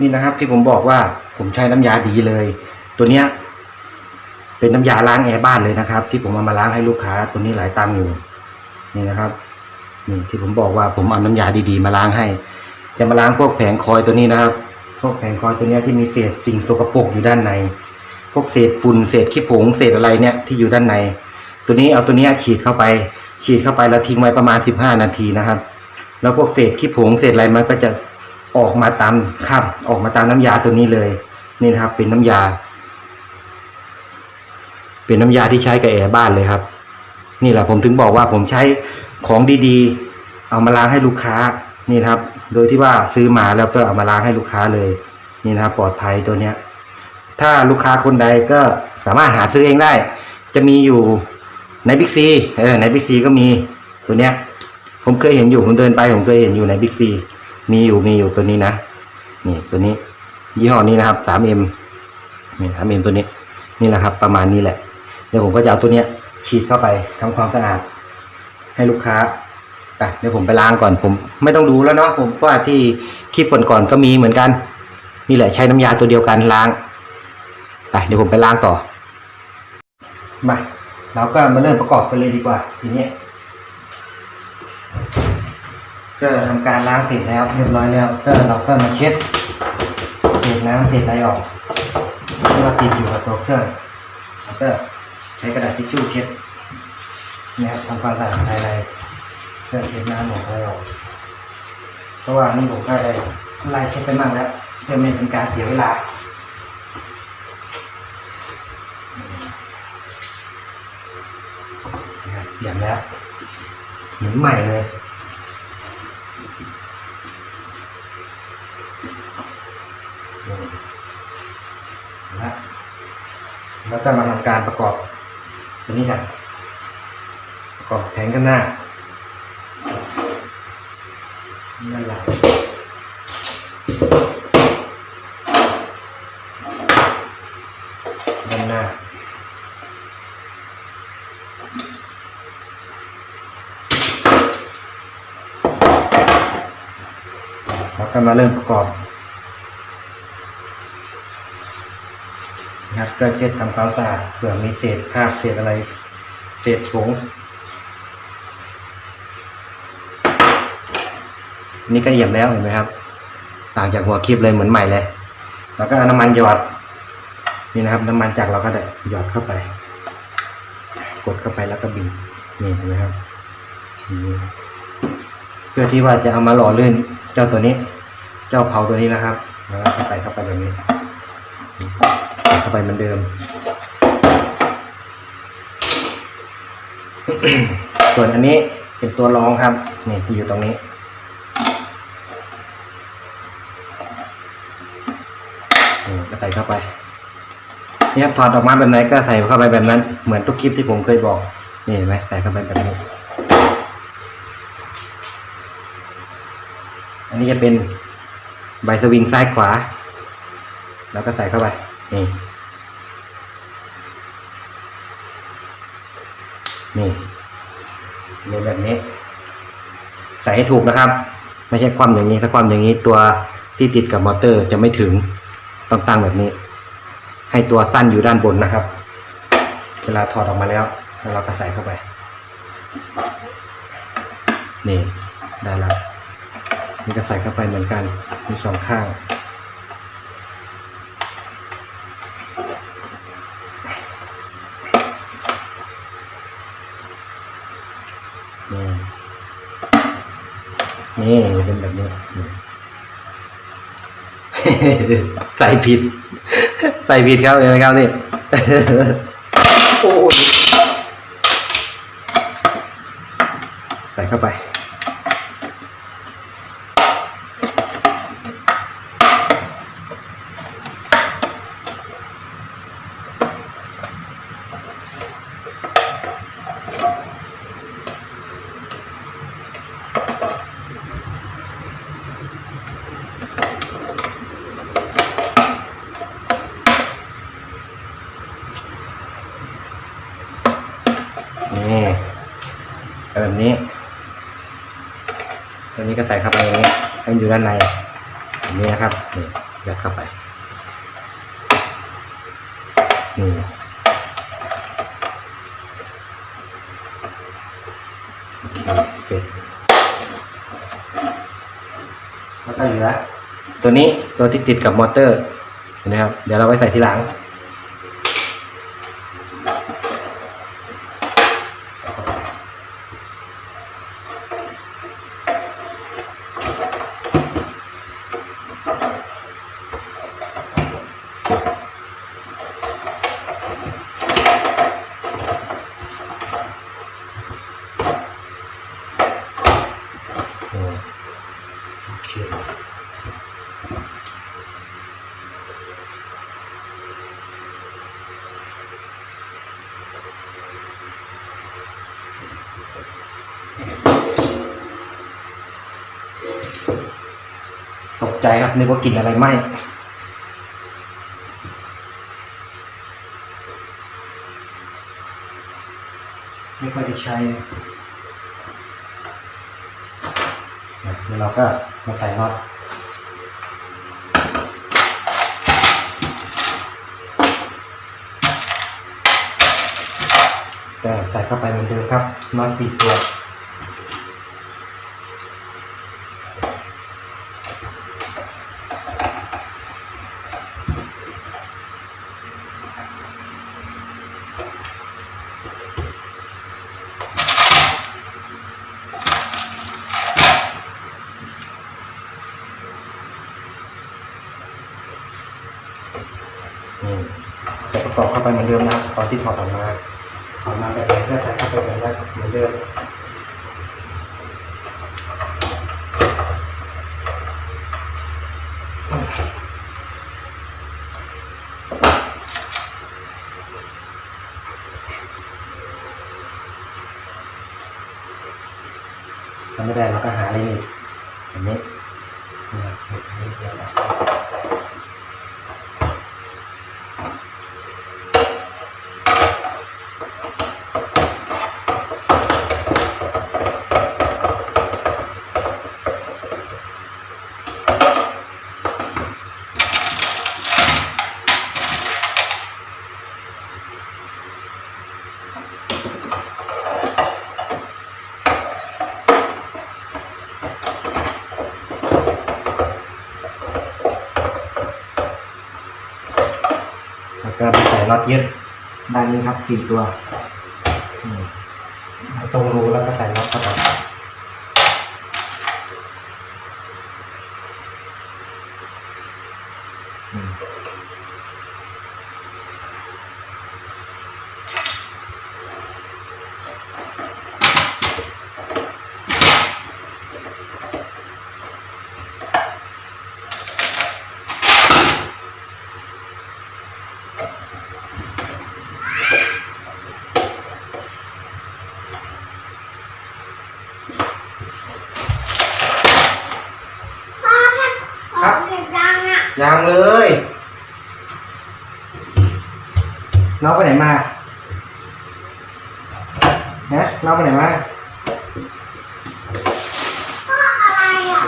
นี่นะครับที่ผมบอกว่าผมใช้น้ำยาดีเลย ตัวเนี้ย เป็นน้ำยาล้างแอร์บ้านเลยนะครับ ที่ผมเอามาล้างให้ลูกค้า ตัวนี้หลายตังอยู่ นี่นะครับนี่ที่ผมบอกว่าผมเอาน้ำยาดีๆ มาล้างให้ จะมาล้างพวกแผงคอยตัวนี้นะครับ พวกแผงคอยตัวเนี้ยที่มีเศษสิ่งสกปรกอยู่ด้านใน พวกเศษฝุ่นเศษขี้ผงเศษอะไรเนี่ยที่อยู่ด้านใน ตัวนี้เอาตัวนี้ฉีดเข้าไป ฉีดเข้าไปแล้วทิ้งไว้ประมาณสิบห้านาทีนะครับ แล้วพวกเศษขี้ผงเศษอะไรมันก็จะ ออกมาตามข้ามออกมาตามน้ำยาตัวนี้เลย นี่นะครับ เป็นน้ำยา เป็นน้ำยาที่ใช้กับแอร์บ้านเลยครับ นี่แหละผมถึงบอกว่าผมใช้ของดีๆ เอามาล้างให้ลูกค้านี่นะครับ โดยที่ว่าซื้อมาแล้วก็เอามาล้างให้ลูกค้าเลย นี่นะครับ ปลอดภัยตัวเนี้ย ถ้าลูกค้าคนใดก็สามารถหาซื้อเองได้ จะมีอยู่ในบิ๊กซีเออในบิ๊กซีก็มีตัวเนี้ย ผมเคยเห็นอยู่ผมเดินไปผมเคยเห็นอยู่ในบิ๊กซี มีอยู่มีอยู่ตัวนี้นะนี่ตัวนี้ ยี่ห้อนี้นะครับ 3M นี่ 3M ตัวนี้ นี่แหละครับ ประมาณนี้แหละ เดี๋ยวผมก็จะเอาตัวเนี้ยฉีดเข้าไปทำความสะอาด ให้ลูกค้าไปเดี๋ยวผมไปล้างก่อนผม ไม่ต้องดูแล้วเนาะผมว่าที่คลิปก่อนๆก็มีเหมือนกัน นี่แหละใช้น้ำยาตัวเดียวกันล้างไปเดี๋ยวผมไปล้างต่อมาเราก็มาเริ่มประกอบกันเลยดีกว่า ทีนี้ ก็ทำการล้างเสร็จแล้วเรียบร้อยแล้วก็เราก็มาเช็ดเศษน้ำเศษอะไรออกที่ว่าติดอยู่กับตัวเครื่องแล้วก็ใช้กระดาษทิชชู่เช็ดเนี่ยครับทำความสะอาดภายในเพื่อเช็ดน้ำออกอะไรออกเพราะว่านี่ผมก็ได้ไล่เช็ดไปมั่งแล้วเพื่อไม่เป็นการเสียเวลาเปลี่ยนแล้วเหมือนใหม่เลย แล้วก็มาทำการประกอบตัวนี้กัน ประกอบแผงกันหน้านั่นแหละด้านหน้าแล้วก็มาเริ่มประกอบ นะครับ ก็เช็ดทำความสะอาดเผื่อมีเศษคราบเศษอะไร เศษผงนี่ก็เอี่ยมแล้วเห็นไหมครับ ต่างจากหัวคลิปเลยเหมือนใหม่เลย แล้วก็น้ำมันหยอด นี่นะครับ น้ำมันจากเราก็ได้หยอดเข้าไป กดเข้าไปแล้วก็บีบนี่เห็นไหมครับเพื่อที่ว่าจะเอามาหล่อลื่นเจ้าตัวนี้ เจ้าเผาตัวนี้นะครับแล้วก็ใส่เข้าไปแบบนี้ เข้าไปเหมือนเดิม ส่วนอันนี้เป็นตัวรองครับนี่ที่อยู่ตรงนี้ก็ใส่เข้าไปนี่ครับถอดออกมาแบบไหนก็ใส่เข้าไปแบบนั้น เหมือนทุกคลิปที่ผมเคยบอก นี่เห็นไหมใส่เข้าไปแบบนี้ อันนี้จะเป็นใบสวิงซ้ายขวา แล้วก็ใส่เข้าไป นี่นี่นี่แบบนี้ ใส่ให้ถูกนะครับ ไม่ใช่ความอย่างนี้ ถ้าความอย่างนี้ตัวที่ติดกับมอเตอร์จะไม่ถึงต้องตั้งแบบนี้ ให้ตัวสั้นอยู่ด้านบนนะครับ เวลาถอดออกมาแล้วแล้วเราก็ใส่เข้าไป นี่ได้แล้วนี่ก็ใส่เข้าไปเหมือนกันมีสองข้าง นี่เป็นแบบนี้ใส่ผิด ใส่ผิดครับเลยนะครับนี่ โอ้ยใส่เข้าไป นี่แบบนี้ตัวนี้ก็ใส่เข้าไปอย่างนี้ให้มันอยู่ ด้านในแบบนี้นะครับนี่ยัดเข้าไปนี่เสร็จแล้วก็เหลือตัวนี้ตัวที่ติดกับมอเตอร์เห็นะครับ เดี๋ยวเราไว้ใส่ทีหลัง ตกใจครับนึกว่ากินอะไรไหมไม่ค่อยได้ใช้เดี๋ยวเราก็มาใส่น็อตแต่ใส่เข้าไปเหมือนเดิมครับน็อตติดตัว ประกอบเข้าไปเหมือนเดิมนะครับ ตอนที่ถอดออกมาถอดมาแบบไหนก็ใส่เข้าไปแบบนั้นเหมือนเดิมทำไม่ได้เราก็หาอะไรนี่แบบนี้นะครับแล้ว เย็บด้านนี้ครับสี่ตัว ตรงรูแล้วก็ใส่ล็อกเข้าไปอืมครับ เก็บดังอะ ยังเลย น้องไปไหนมา ฮะ น้องไปไหนมาก็อะไรอะ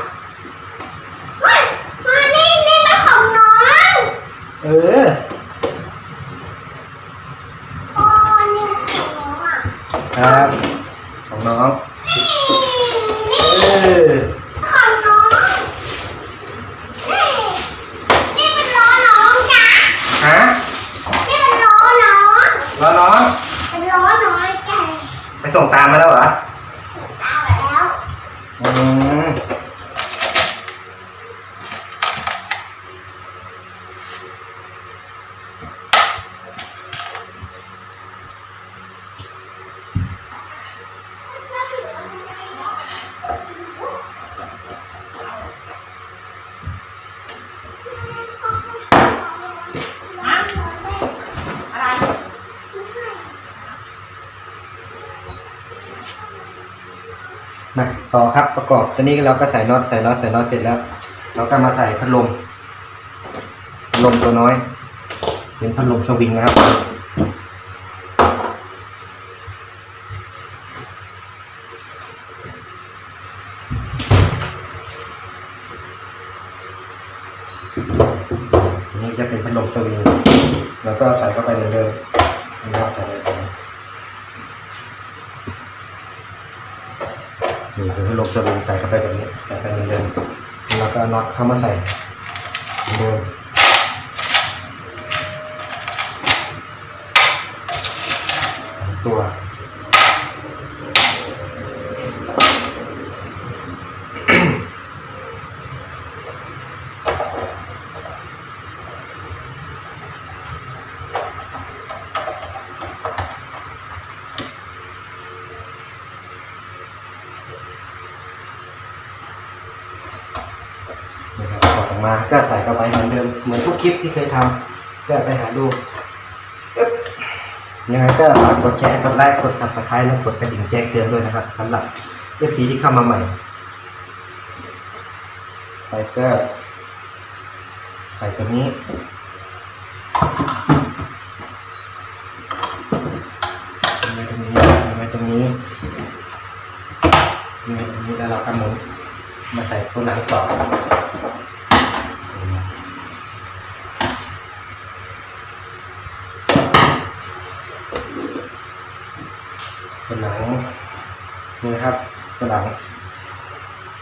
เฮ้ยมานี่นี่เป็นของน้องเอออ๋อนี่เป็นของน้องอะครับ ของน้อง นี่เออ ของน้องนี่นี่เป็นล้อน้องจ้ะ ฮะ นี่เป็นล้อน้อง รอน้อง เป็นล้อน้องแก ไป ส่งตามมาแล้วเหรอตามไปแล้ว อืม ต่อครับประกอบตอนนี้เราก็ใส่น็อตใส่น็อตใส่น็อตเสร็จแล้ว เราก็มาใส่พัดลมพัดลมตัวน้อย เป็นพัดลมสวิงนะครับ อันนี้จะเป็นพัดลมสวิงแล้วก็ใส่เข้าไปเหมือนเดิมนะครับใส่ไปเลยนี่เป็นพัดลมสวิงใส่เข้าไปแบบนี้ใส่ไปเหมือนเดิม แล้วก็น็อตเข้ามาใส่เหมือนเดิมสองตัว นะครับถอดออกมาก็ใส่เข้าไป เหมือนทุกคลิปที่เคยทำก็ไปหาดูอึ๊บยังไงก็ฝากกดแชร์กดไลค์กด subscribe และกดกระดิ่งแจ้งเตือนด้วยนะครับสำหรับเอฟซีที่เข้ามาใหม่ไปก็ใส่ตัวนี้ไว้ตรงนี้ไว้ตรงนี้ไว้ตรงนี้แล้วเราก็หมุนมาใส่ตัวหนังต่อ หนังนี่นะครับตัวหนัง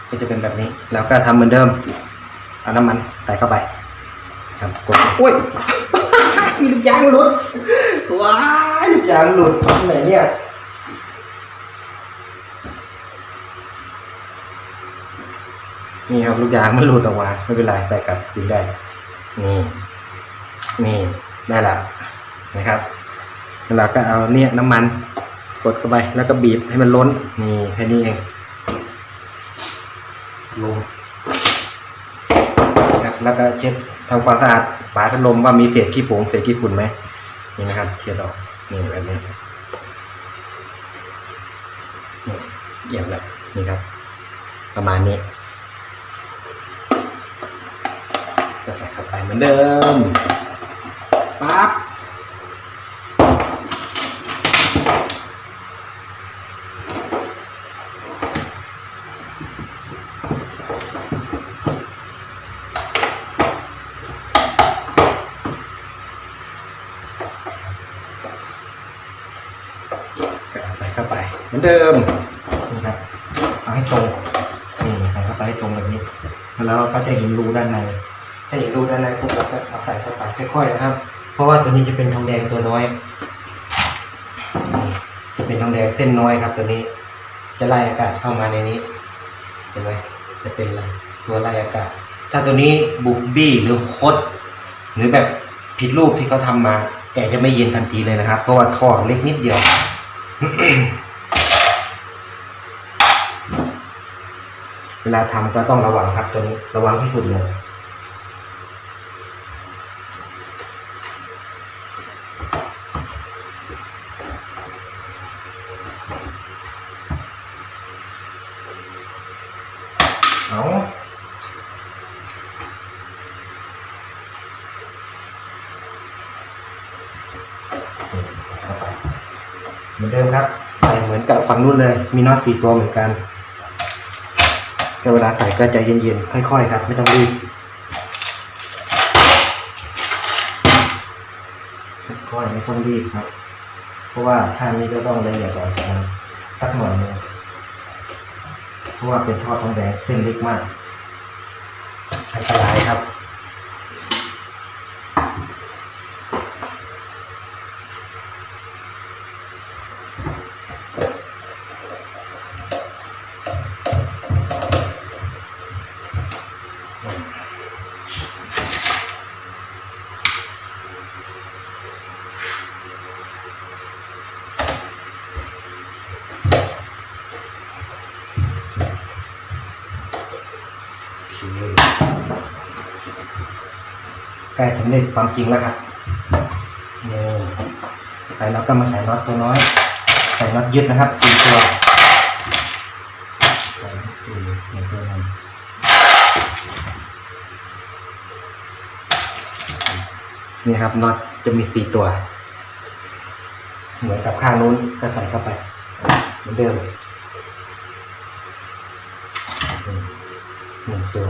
ก็จะเป็นแบบนี้ แล้วก็ทำเหมือนเดิมเอาน้ำมันใส่เข้าไปครับกดอุ้ยอีลูกยางหลุดว้ายลูกยางหลุดไหนเนี่ยนี่ครับลูกยางมันหลุดออกมาไม่เป็นไรใส่กลับคืนได้ นี่ นี่ได้ละนะครับ แล้วเราก็เอาเนี่ยน้ำมัน กดเข้าไปแล้วก็บีบให้มันล้นนี่แค่นี้เองลงนะครับแล้วก็เช็ดทำความสะอาดฝาพัดลมว่ามีเศษขี้ผงเศษขี้ฝุ่นไหมนี่นะครับเช็ดออกนี่แบบนี้นี่เยี่ยมแล้วนี่ครับ ประมาณนี้ก็ใส่เข้าไปเหมือนเดิมปั๊บก็ใส่เข้าไป เหมือนเดิมนี่ครับเอาให้ตรงนี่ใส่เข้า ไปให้ตรงแบบนี้ แล้วก็จะเห็นรูด้านใน ถ้าเห็นรูด้านในปุ๊บเราก็เอาใส่เข้าไปค่อยๆนะครับ เพราะว่าตัวนี้จะเป็นทองแดงตัวน้อย จะเป็นทองแดงเส้นน้อยครับ ตัวนี้ จะไล่อากาศเข้ามาในนี้ เห็นไหมจะเป็นอะไรตัวไล่อากาศ ถ้าตัวนี้บุบบี้หรือคดหรือแบบผิดรูปที่เขาทำมาแอร์จะไม่เย็นทันทีเลยนะครับ เพราะว่าท่อเล็กนิดเดียว เวลาทำก็ต้องระวังครับตัวนี้ระวังที่สุดเลยเอาเข้าไปเหมือนเดิมครับใส่เหมือนกับฝั่งนู้นเลย มีน็อตสี่ตัวเหมือนกัน แต่เวลาใส่ก็ใจเย็นๆ ค่อยๆ ครับ ไม่ต้องรีบ ค่อยๆ ไม่ต้องรีบครับ เพราะว่าท่านี้ก็ต้องละเอียดกว่ากันสักหน่อยนึงเพราะว่าเป็นท่อทองแดงเส้นเล็กมาก อันตรายครับ ล้สำเร็จความจริงแล้วครับนี่ใส่แล้วก็มาใส่น็อตตัวน้อย ใส่น็อตยึดนะครับสี่ตัวใส่น็อตสี่ในตัวนั้นนี่ครับน็อตจะมีสี่ตัว เหมือนกับข้างนู้นก็ใส่เข้าไปเหมือนเดิมหนึ่งตัว